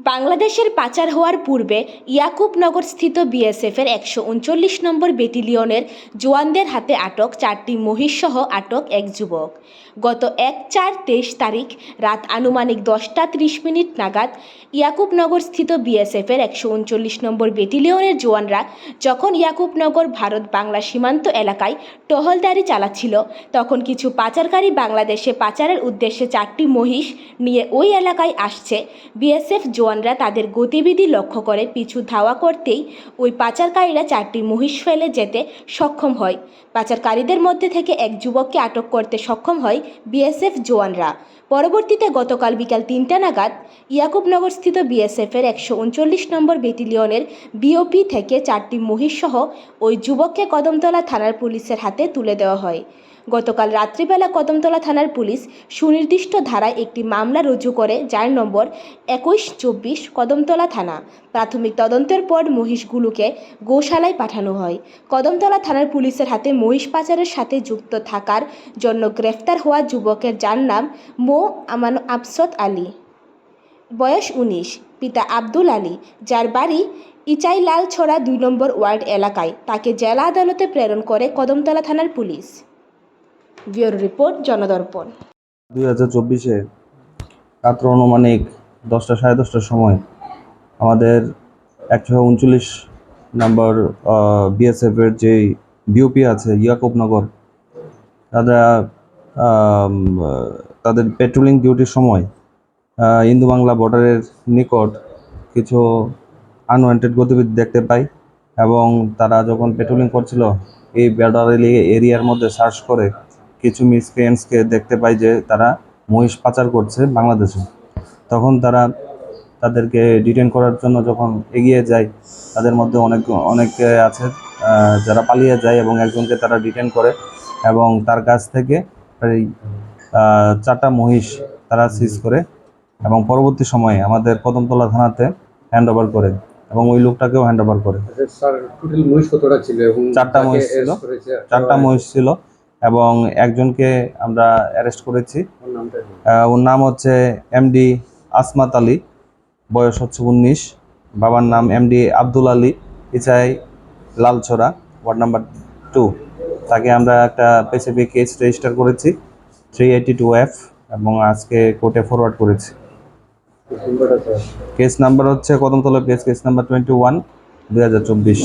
বাংলাদেশের পাচার হওয়ার পূর্বে ইয়াকুবনগর স্থিত বিএসএফের একশো উনচল্লিশ নম্বর বেটালিয়নের জওয়ানদের হাতে আটক চারটি মহিষসহ আটক এক যুবক। গত এক চার তেইশ তারিখ রাত আনুমানিক দশটা ত্রিশ মিনিট নাগাদ ইয়াকুবনগর স্থিত বিএসএফের একশো উনচল্লিশ নম্বর বেটালিয়নের জওয়ানরা যখন ইয়াকুবনগর, ভারত বাংলা সীমান্ত এলাকায় টহলদারি চালাচ্ছিল, তখন কিছু পাচারকারী বাংলাদেশে পাচারের উদ্দেশ্যে চারটি মহিষ নিয়ে ওই এলাকায় আসছে। বিএসএফ জওয়ানরা তাদের গতিবিধি লক্ষ্য করে পিছু ধাওয়া করতেই ওই পাচারকারীরা চারটি মহিষ ফেলে যেতে সক্ষম হয়। পাচারকারীদের মধ্যে থেকে এক যুবককে আটক করতে সক্ষম হয় বিএসএফ জোয়ানরা পরবর্তীতে গতকাল বিকাল তিনটা নাগাদ ইয়াকুবনগরস্থিত বিএসএফের একশো উনচল্লিশ নম্বর বেটালিয়নের বিওপি থেকে চারটি মহিষসহ ওই যুবককে কদমতলা থানার পুলিশের হাতে তুলে দেওয়া হয়। গতকাল রাত্রিবেলা কদমতলা থানার পুলিশ সুনির্দিষ্ট ধারায় একটি মামলা রুজু করে, যার নম্বর একুশ চব্বিশ কদমতলা থানা। প্রাথমিক তদন্তের পর মহিষগুলোকে গোশালায় পাঠানো হয়। কদমতলা থানার পুলিশের হাতে মহিষ পাচারের সাথে যুক্ত থাকার জন্য গ্রেফতার হওয়া যুবকের যার নাম মো আমান আফসত আলী। বয়স উনিশ, পিতা আব্দুল আলী, যার বাড়ি ইচাইলাল ছড়া দুই নম্বর ওয়ার্ড এলাকায়, তাকে জেলা আদালতে প্রেরণ করে কদমতলা থানার পুলিশ। Bureau report জনদর্পণ। দুই হাজার চব্বিশে রাত্র অনুমানিক দশটা, সাড়ে দশটার সময় আমাদের একশো উনচল্লিশ নম্বর বিএসএফের যে বিওপি আছে, ইয়াকুবনগর, তারা তাদের পেট্রোলিং ডিউটির সময় ইন্দু বাংলা বর্ডারের নিকট কিছু আনওয়ান্টেড গতিবিধি দেখতে পাই এবং তারা যখন পেট্রোলিং করছিল, এই বর্ডার এরিয়ার মধ্যে সার্চ করে কিছু মিসক্রিয়েন্টসকে দেখতে পাই যে তারা মহিষ পাচার করছে বাংলাদেশে। তখন তারা তাদেরকে ডিটেন করার জন্য যখন এগিয়ে যায় তাদের মধ্যে অনেক অনেকে আছে যারা পালিয়ে যায় এবং একজনকে তারা ডিটেন করে এবং তার কাছ থেকে এই চারটা মহিষ তারা সিজ করে এবং পরবর্তী সময়ে আমাদের কদমতলা থানাতে হ্যান্ড ওভার করে এবং ওই লোকটাকেও হ্যান্ড ওভার করে। আচ্ছা, চারটা মহিষ ছিল। চারটা মহিষ ছিল এবং একজনকে আমরা অ্যারেস্ট করেছি। ওর নাম হচ্ছে এমডি আসমাত আলী বয়স হচ্ছে উনিশ। বাবার নাম MD Abdul Ali ইচাই Lalchhara ward number two. তাকে আমরা একটা স্পেসিফিক কেস রেজিস্টার করেছি থ্রি এইটি টু এফ এবং আজকে কোর্টে ফরওয়ার্ড করেছি। কেস নাম্বার হচ্ছে Kadamtala page case number twenty one দুই হাজার চব্বিশ।